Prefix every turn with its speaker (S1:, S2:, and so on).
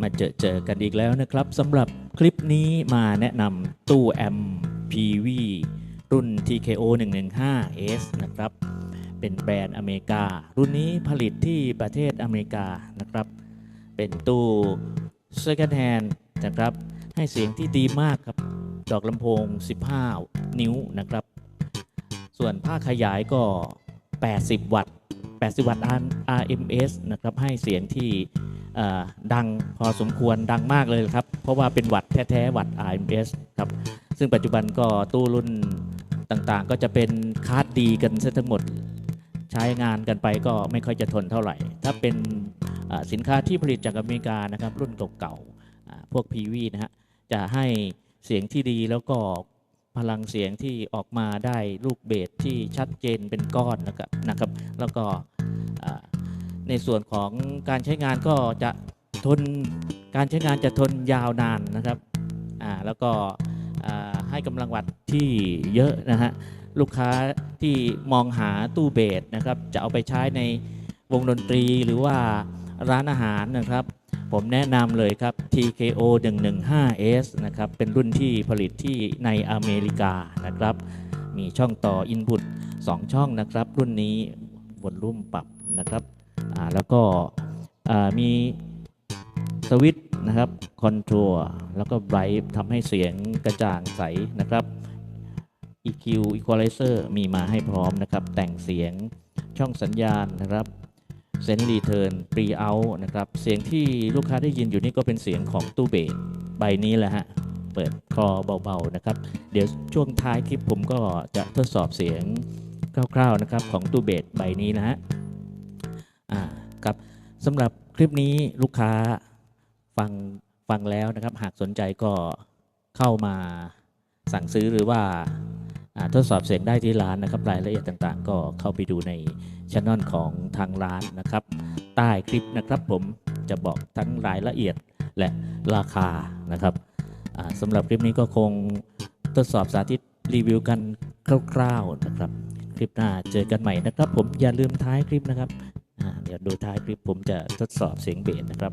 S1: มาเจอเจอกันอีกแล้วนะครับสำหรับคลิปนี้มาแนะนำตู้แอม PV รุ่น TKO 115S นะครับ เป็นแบรนด์อเมริกา รุ่นนี้ผลิตที่ประเทศอเมริกานะครับ เป็นตู้ Second Hand นะครับ ให้เสียงที่ดีมากครับ ดอกลำโพง 15 นิ้วนะครับ ส่วนภาขยายก็ 80 วัตต์ 80 วัตต์ RMS นะครับ ให้เสียงที่ ดังพอสมควรดังมากเลยครับ เพราะว่าเป็นวัตต์แท้ๆวัตต์ RMS ครับ ซึ่งปัจจุบันก็ตู้รุ่นต่างๆ ก็จะเป็นคาร์ดดีกันซะทั้งหมดใช้งานกันไปก็ไม่ค่อยจะทนเท่าไหร่ ถ้าเป็นสินค้าที่ผลิตจากอเมริกานะครับ รุ่นเก่าๆพวก PV นะฮะจะให้เสียงที่ดีแล้วก็พลังเสียงที่ออกมาได้ลูกเบสที่ชัดเจนเป็นก้อนนะครับนะครับ แล้วก็ ในส่วนของการใช้งานก็จะทนการใช้งานจะทนยาวนานนะครับอ่าแล้วก็ให้กำลังวัตที่เยอะนะฮะลูกค้าที่มองหาตู้เบสนะครับจะเอาไปใช้ในวงดนตรีหรือว่าร้านอาหารนะครับ ผมแนะนำเลยครับ TKO 115S นะครับเป็นรุ่นที่ผลิตที่ในอเมริกานะครับ มีช่องต่อ Input 2 ช่องนะครับ รุ่นนี้วอลลุ่มปรับนะครับ แล้วก็มีสวิตนะครับคอนโทรลแล้วก็ไบรท์ทำให้เสียงกระจ่างใสนะครับ EQ Equalizer มีมาให้พร้อมนะครับ แต่งเสียงช่องสัญญาณนะครับเซนรีเทิร์นปรีเอานะครับ เสียงที่ลูกค้าได้ยินอยู่นี่ก็เป็นเสียงของตู้เบสใบนี้แหละฮะ เปิดคอเบา ๆ นะครับ เดี๋ยวช่วงท้ายคลิปผมก็จะทดสอบเสียงคร่าว ๆ นะครับ ของตู้เบสใบนี้นะฮะ อ่าครับสำหรับคลิปนี้ลูกค้าฟังฟังแล้วนะครับ หากสนใจก็เข้ามาสั่งซื้อหรือว่าทดสอบเสียงได้ที่ร้านนะครับ รายละเอียดต่างๆ ก็เข้าไปดูในช anel ของทางร้านนะครับ ใต้คลิปนะครับผมจะบอกทั้งรายละเอียดและราคานะครับสำหรับคลิปนี้ก็คงทดสอบสาธิตรีวิวกันคร่าวๆนะครับ คลิปหน้าเจอกันใหม่นะครับ ผมอย่าลืมท้ายคลิปนะครับ เดี๋ยวดูท้ายคลิปผมจะทดสอบเสียงเบสนะครับ